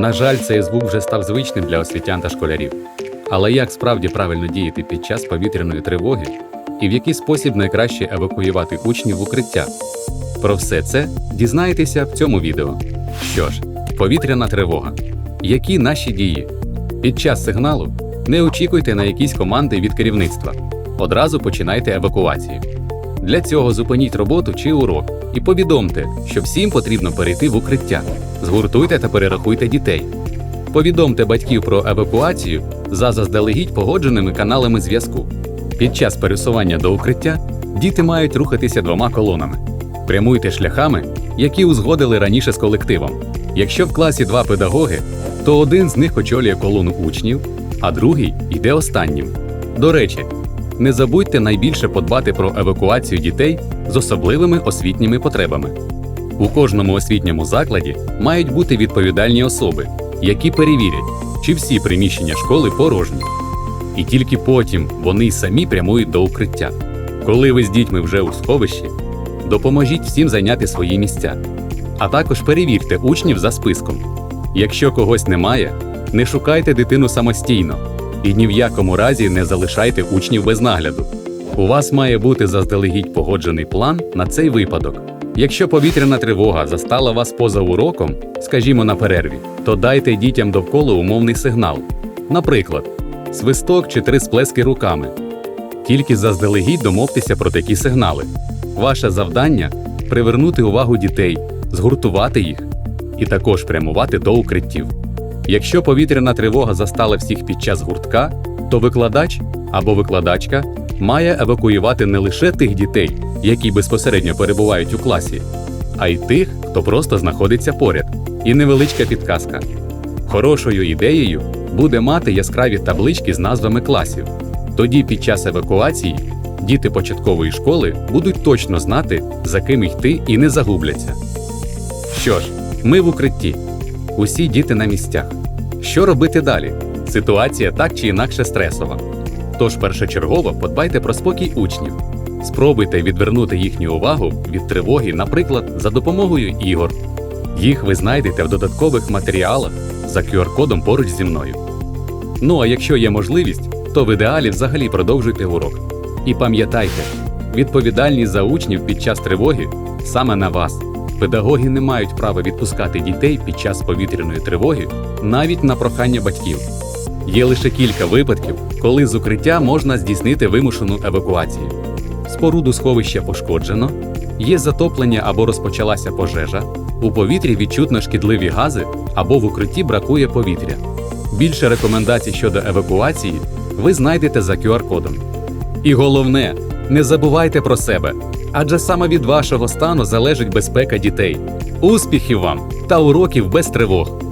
На жаль, цей звук вже став звичним для освітян та школярів. Але як справді правильно діяти під час повітряної тривоги і в який спосіб найкраще евакуювати учнів в укриття? Про все це дізнаєтеся в цьому відео. Що ж, повітряна тривога. Які наші дії? Під час сигналу не очікуйте на якісь команди від керівництва. Одразу починайте евакуацію. Для цього зупиніть роботу чи урок і повідомте, що всім потрібно перейти в укриття. Згуртуйте та перерахуйте дітей. Повідомте батьків про евакуацію за заздалегідь погодженими каналами зв'язку. Під час пересування до укриття діти мають рухатися двома колонами. Прямуйте шляхами, які узгодили раніше з колективом. Якщо в класі два педагоги, то один з них очолює колону учнів, а другий йде останнім. До речі, не забудьте найбільше подбати про евакуацію дітей з особливими освітніми потребами. У кожному освітньому закладі мають бути відповідальні особи, які перевірять, чи всі приміщення школи порожні. І тільки потім вони й самі прямують до укриття. Коли ви з дітьми вже у сховищі, допоможіть всім зайняти свої місця. А також перевірте учнів за списком. Якщо когось немає, не шукайте дитину самостійно і ні в якому разі не залишайте учнів без нагляду. У вас має бути заздалегідь погоджений план на цей випадок. Якщо повітряна тривога застала вас поза уроком, скажімо на перерві, то дайте дітям довкола умовний сигнал. Наприклад, свисток чи три сплески руками. Тільки заздалегідь домовтеся про такі сигнали. Ваше завдання привернути увагу дітей, згуртувати їх і також прямувати до укриттів. Якщо повітряна тривога застала всіх під час гуртка, то викладач або викладачка має евакуювати не лише тих дітей, які безпосередньо перебувають у класі, а й тих, хто просто знаходиться поряд. І невеличка підказка. Хорошою ідеєю буде мати яскраві таблички з назвами класів. Тоді під час евакуації діти початкової школи будуть точно знати, за ким йти і не загубляться. Що ж, ми в укритті. Усі діти на місцях. Що робити далі? Ситуація так чи інакше стресова. Тож першочергово подбайте про спокій учнів. Спробуйте відвернути їхню увагу від тривоги, наприклад, за допомогою ігор. Їх ви знайдете в додаткових матеріалах за QR-кодом поруч зі мною. Ну а якщо є можливість, то в ідеалі взагалі продовжуйте урок. І пам'ятайте, відповідальність за учнів під час тривоги саме на вас. Педагоги не мають права відпускати дітей під час повітряної тривоги навіть на прохання батьків. Є лише кілька випадків, коли з укриття можна здійснити вимушену евакуацію. Споруду сховища пошкоджено, є затоплення або розпочалася пожежа, у повітрі відчутно шкідливі гази або в укритті бракує повітря. Більше рекомендацій щодо евакуації ви знайдете за QR-кодом. І головне, не забувайте про себе, адже саме від вашого стану залежить безпека дітей. Успіхів вам та уроків без тривог!